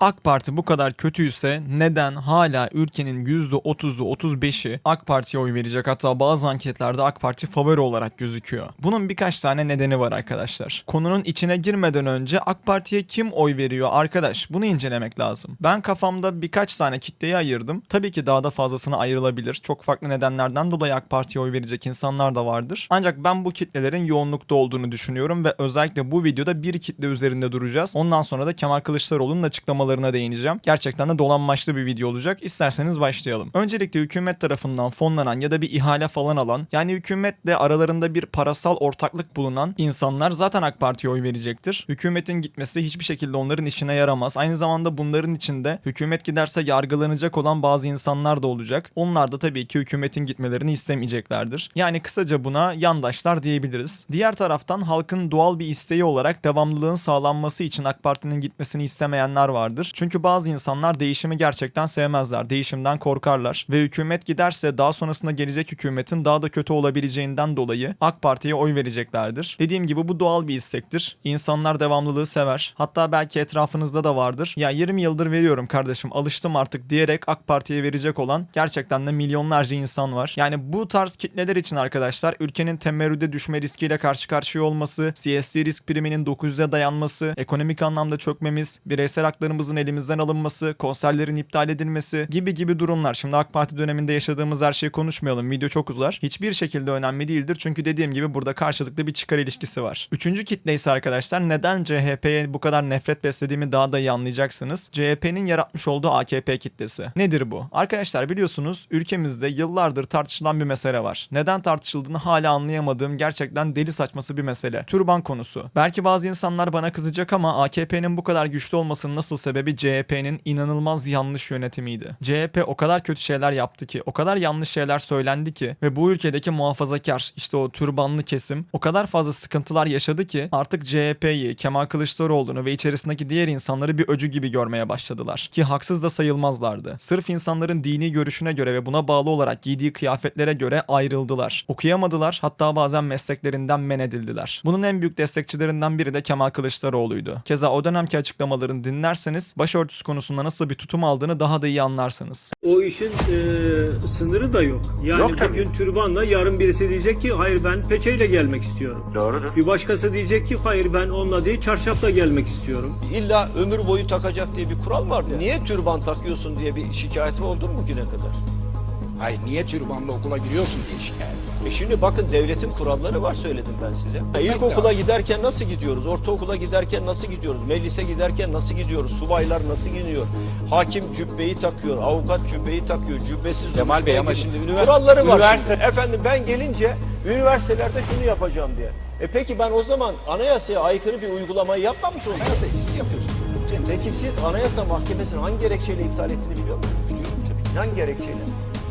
AK Parti bu kadar kötüyse neden hala ülkenin %30'u 35'i AK Parti'ye oy verecek? Hatta bazı anketlerde AK Parti favori olarak gözüküyor. Bunun birkaç tane nedeni var arkadaşlar. Konunun içine girmeden önce AK Parti'ye kim oy veriyor arkadaş? Bunu incelemek lazım. Ben kafamda birkaç tane kitleyi ayırdım. Tabii ki daha da fazlasına ayrılabilir. Çok farklı nedenlerden dolayı AK Parti'ye oy verecek insanlar da vardır. Ancak ben bu kitlelerin yoğunlukta olduğunu düşünüyorum ve özellikle bu videoda bir kitle üzerinde duracağız. Ondan sonra da Kemal Kılıçdaroğlu'nun açıklamalarına değineceğim. Gerçekten de dolanmaçlı bir video olacak. İsterseniz başlayalım. Öncelikle hükümet tarafından fonlanan ya da bir ihale falan alan yani hükümetle aralarında bir parasal ortaklık bulunan insanlar zaten AK Parti'ye oy verecektir. Hükümetin gitmesi hiçbir şekilde onların işine yaramaz. Aynı zamanda bunların içinde hükümet giderse yargılanacak olan bazı insanlar da olacak. Onlar da tabii ki hükümetin gitmelerini istemeyeceklerdir. Yani kısaca buna yandaşlar diyebiliriz. Diğer taraftan halkın doğal bir isteği olarak devamlılığın sağlanması için AK Parti'nin gitmesini istemeyenler vardır. Çünkü bazı insanlar değişimi gerçekten sevmezler. Değişimden korkarlar. Ve hükümet giderse daha sonrasında gelecek hükümetin daha da kötü olabileceğinden dolayı AK Parti'ye oy vereceklerdir. Dediğim gibi bu doğal bir istektir. İnsanlar devamlılığı sever. Hatta belki etrafınızda da vardır. Ya 20 yıldır veriyorum kardeşim alıştım artık diyerek AK Parti'ye verecek olan gerçekten de milyonlarca insan var. Yani bu tarz kitleler için arkadaşlar ülkenin temerrüde düşme riskiyle karşı karşıya olması, CSD risk priminin 900'e dayanması, ekonomik anlamda çökmemiz, bireysel haklarımızın elimizden alınması, konserlerin iptal edilmesi gibi gibi durumlar. Şimdi AK Parti döneminde yaşadığımız her şeyi konuşmayalım. Video çok uzar. Hiçbir şekilde önemli değildir. Çünkü dediğim gibi burada karşılıklı bir çıkar ilişkisi var. Üçüncü kitle ise arkadaşlar neden CHP'ye bu kadar nefret beslediğimi daha da iyi anlayacaksınız. CHP'nin yaratmış olduğu AKP kitlesi. Nedir bu? Arkadaşlar biliyorsunuz ülkemizde yıllardır tartışılan bir mesele var. Neden tartışıldığını hala anlayamadığım gerçekten deli saçması bir mesele. Türban konusu. Belki bazı insanlar bana kızacak ama AKP'nin bu kadar güçlü olmasının nasıl sebebi CHP'nin inanılmaz yanlış yönetimiydi. CHP o kadar kötü şeyler yaptı ki, o kadar yanlış şeyler söylendi ki ve bu ülkedeki muhafazakar işte o türbanlı kesim o kadar fazla sıkıntılar yaşadı ki artık CHP'yi, Kemal Kılıçdaroğlu'nu ve içerisindeki diğer insanları bir öcü gibi görmeye başladılar. Ki haksız da sayılmazlardı. Sırf insanların dini görüşüne göre ve buna bağlı olarak giydiği kıyafetlere göre ayrıldılar. Okuyamadılar hatta bazen mesleklerinden men edildiler. Bunun en büyük destekçilerinden biri de Kemal Kılıçdaroğlu'ydu. Keza o dönemki açıklamalarını dinlerseniz başörtüsü konusunda nasıl bir tutum aldığını daha da iyi anlarsınız. O işin e, sınırı da yok. Yani Yok tabii. bugün türbanla yarın birisi diyecek ki hayır ben peçeyle gelmek istiyorum. Doğrudur. Bir başkası diyecek ki hayır ben onunla değil çarşafla gelmek istiyorum. İlla ömür boyu takacak diye bir kural var. Niye türban takıyorsun diye bir şikayeti oldu mu bugüne kadar? Hayır niye türbanla okula giriyorsun diye şikayet. E şimdi bakın devletin kuralları var söyledim ben size. E İlkokula giderken nasıl gidiyoruz? Ortaokula giderken nasıl gidiyoruz? Meclise giderken nasıl gidiyoruz? Subaylar nasıl gidiyor? Hakim cübbeyi takıyor, avukat cübbeyi takıyor, cübbesiz Kemal Bey ama şimdi ünivers- kuralları var. üniversite- şimdi. Efendim ben gelince üniversitelerde şunu yapacağım diye. E peki ben o zaman anayasaya aykırı bir uygulamayı yapmamış oldum. Anayasayı siz yapıyorsunuz. Cem Peki siz anayasa mahkemesinin hangi gerekçeyle iptal ettiğini biliyor musunuz? biliyorum tabii ki. Hangi gerekçeyle?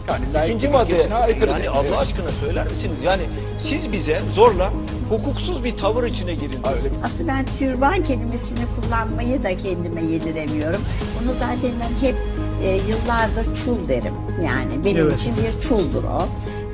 Yani İkinci layıklık madde ilkesine aykırı yani değil. Allah Evet. aşkına söyler misiniz? Yani siz bize zorla hukuksuz bir tavır içine girildiniz. Aslında ben türban kelimesini kullanmayı da kendime yediremiyorum. Bunu zaten ben hep e, yıllardır çul derim. Yani benim Evet. için bir çuldur o.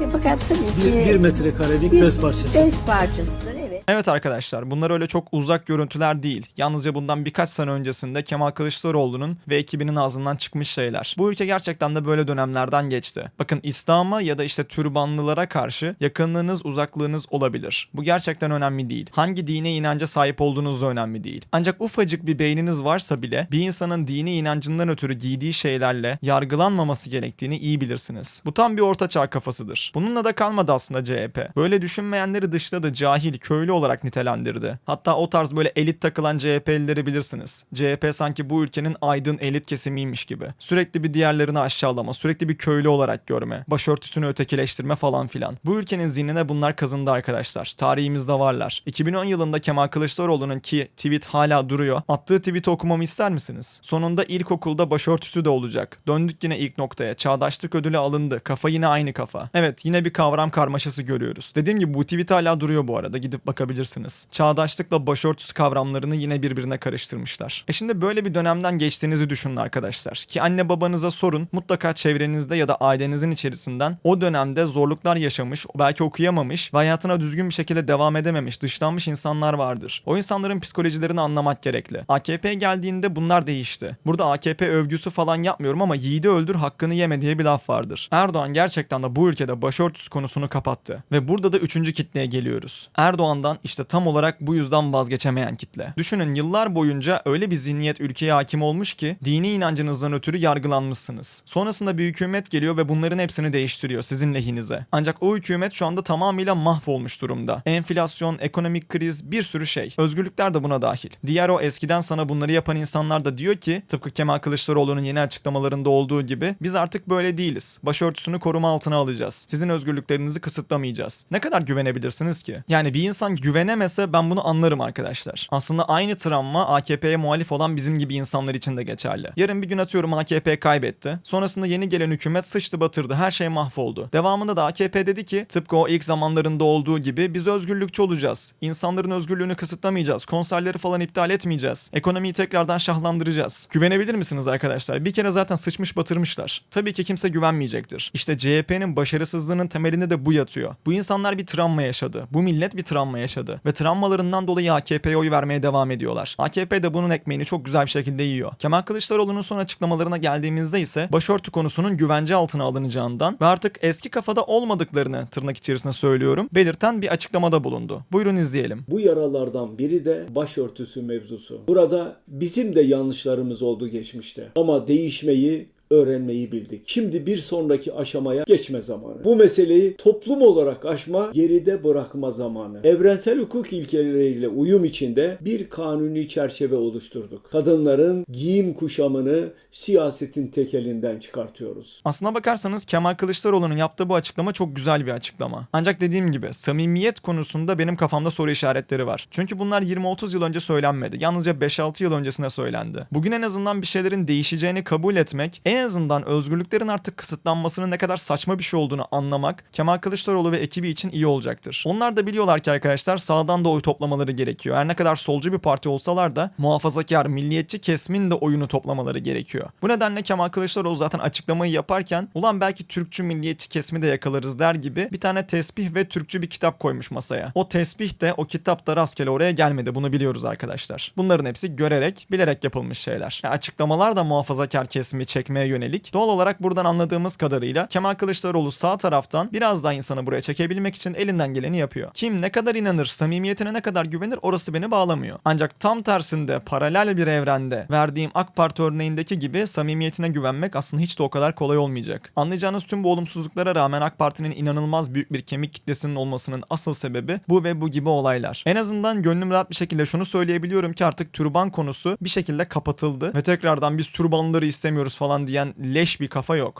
E, fakat tabii ki Bir, bir metrekarelik bez parçası. bez parçasıdır evet. Evet arkadaşlar bunlar öyle çok uzak görüntüler değil. Yalnızca bundan birkaç sene öncesinde Kemal Kılıçdaroğlu'nun ve ekibinin ağzından çıkmış şeyler. Bu ülke gerçekten de böyle dönemlerden geçti. Bakın İslam'a ya da işte türbanlılara karşı yakınlığınız uzaklığınız olabilir. Bu gerçekten önemli değil. Hangi dine inanca sahip olduğunuz da önemli değil. Ancak ufacık bir beyniniz varsa bile bir insanın dini inancından ötürü giydiği şeylerle yargılanmaması gerektiğini iyi bilirsiniz. Bu tam bir ortaçağ kafasıdır. Bununla da kalmadı aslında CHP. Böyle düşünmeyenleri dışladı, cahil, köylü olarak nitelendirdi. Hatta o tarz böyle elit takılan CHP'lileri bilirsiniz. CHP sanki bu ülkenin aydın elit kesimiymiş gibi. Sürekli bir diğerlerini aşağılama, sürekli bir köylü olarak görme, başörtüsünü ötekileştirme falan filan. Bu ülkenin zihnine bunlar kazındı arkadaşlar. Tarihimizde varlar. 2010 yılında Kemal Kılıçdaroğlu'nun ki tweet hala duruyor. Attığı tweet'i okumamı ister misiniz? Sonunda ilkokulda başörtüsü de olacak. Döndük yine ilk noktaya. Çağdaşlık ödülü alındı. Kafa yine aynı kafa. Evet yine bir kavram karmaşası görüyoruz. Dediğim gibi bu tweet hala duruyor bu arada. Gidip bakabilirsiniz bakabilirsiniz. Çağdaşlıkla başörtüsü kavramlarını yine birbirine karıştırmışlar. E şimdi böyle bir dönemden geçtiğinizi düşünün arkadaşlar. Ki anne babanıza sorun mutlaka çevrenizde ya da ailenizin içerisinden o dönemde zorluklar yaşamış, belki okuyamamış ve hayatına düzgün bir şekilde devam edememiş, dışlanmış insanlar vardır. O insanların psikolojilerini anlamak gerekli. AKP geldiğinde bunlar değişti. Burada AKP övgüsü falan yapmıyorum ama yiğidi öldür hakkını yeme diye bir laf vardır. Erdoğan gerçekten de bu ülkede başörtüsü konusunu kapattı. Ve burada da üçüncü kitleye geliyoruz. Erdoğan'dan işte tam olarak bu yüzden vazgeçemeyen kitle. Düşünün yıllar boyunca öyle bir zihniyet ülkeye hakim olmuş ki dini inancınızdan ötürü yargılanmışsınız. Sonrasında bir hükümet geliyor ve bunların hepsini değiştiriyor sizin lehinize. Ancak o hükümet şu anda tamamıyla mahvolmuş durumda. Enflasyon, ekonomik kriz, bir sürü şey. Özgürlükler de buna dahil. Diğer o eskiden sana bunları yapan insanlar da diyor ki tıpkı Kemal Kılıçdaroğlu'nun yeni açıklamalarında olduğu gibi biz artık böyle değiliz. Başörtüsünü koruma altına alacağız. Sizin özgürlüklerinizi kısıtlamayacağız. Ne kadar güvenebilirsiniz ki? Yani bir insan güvenemese ben bunu anlarım arkadaşlar. Aslında aynı travma AKP'ye muhalif olan bizim gibi insanlar için de geçerli. Yarın bir gün atıyorum AKP kaybetti. Sonrasında yeni gelen hükümet sıçtı batırdı. Her şey mahvoldu. Devamında da AKP dedi ki tıpkı o ilk zamanlarında olduğu gibi biz özgürlükçü olacağız. İnsanların özgürlüğünü kısıtlamayacağız. Konserleri falan iptal etmeyeceğiz. Ekonomiyi tekrardan şahlandıracağız. Güvenebilir misiniz arkadaşlar? Bir kere zaten sıçmış batırmışlar. Tabii ki kimse güvenmeyecektir. İşte CHP'nin başarısızlığının temelinde de bu yatıyor. Bu insanlar bir travma yaşadı. Bu millet bir travma yaşadı. Ve travmalarından dolayı AKP'ye oy vermeye devam ediyorlar. AKP de bunun ekmeğini çok güzel bir şekilde yiyor. Kemal Kılıçdaroğlu'nun son açıklamalarına geldiğimizde ise başörtü konusunun güvence altına alınacağından ve artık eski kafada olmadıklarını tırnak içerisinde söylüyorum belirten bir açıklamada bulundu. Buyurun izleyelim. Bu yaralardan biri de başörtüsü mevzusu. Burada bizim de yanlışlarımız oldu geçmişte. Ama değişmeyi öğrenmeyi bildik. Şimdi bir sonraki aşamaya geçme zamanı. Bu meseleyi toplum olarak aşma, geride bırakma zamanı. Evrensel hukuk ilkeleriyle uyum içinde bir kanuni çerçeve oluşturduk. Kadınların giyim kuşamını siyasetin tekelinden çıkartıyoruz. Aslına bakarsanız Kemal Kılıçdaroğlu'nun yaptığı bu açıklama çok güzel bir açıklama. Ancak dediğim gibi samimiyet konusunda benim kafamda soru işaretleri var. Çünkü bunlar 20-30 yıl önce söylenmedi. Yalnızca 5-6 yıl öncesine söylendi. Bugün en azından bir şeylerin değişeceğini kabul etmek, en azından özgürlüklerin artık kısıtlanmasının ne kadar saçma bir şey olduğunu anlamak Kemal Kılıçdaroğlu ve ekibi için iyi olacaktır. Onlar da biliyorlar ki arkadaşlar sağdan da oy toplamaları gerekiyor. Her ne kadar solcu bir parti olsalar da muhafazakar, milliyetçi kesimin de oyunu toplamaları gerekiyor. Bu nedenle Kemal Kılıçdaroğlu zaten açıklamayı yaparken ulan belki Türkçü milliyetçi kesimi de yakalarız der gibi bir tane tesbih ve Türkçü bir kitap koymuş masaya. O tesbih de o kitap da rastgele oraya gelmedi. Bunu biliyoruz arkadaşlar. Bunların hepsi görerek, bilerek yapılmış şeyler. Ya açıklamalar da muhafazakar kesimi çekmeye yönelik. Doğal olarak buradan anladığımız kadarıyla Kemal Kılıçdaroğlu sağ taraftan biraz daha insanı buraya çekebilmek için elinden geleni yapıyor. Kim ne kadar inanır, samimiyetine ne kadar güvenir orası beni bağlamıyor. Ancak tam tersinde paralel bir evrende verdiğim AK Parti örneğindeki gibi samimiyetine güvenmek aslında hiç de o kadar kolay olmayacak. Anlayacağınız tüm bu olumsuzluklara rağmen AK Parti'nin inanılmaz büyük bir kemik kitlesinin olmasının asıl sebebi bu ve bu gibi olaylar. En azından gönlüm rahat bir şekilde şunu söyleyebiliyorum ki artık türban konusu bir şekilde kapatıldı ve tekrardan biz türbanları istemiyoruz falan diyen leş bir kafa yok.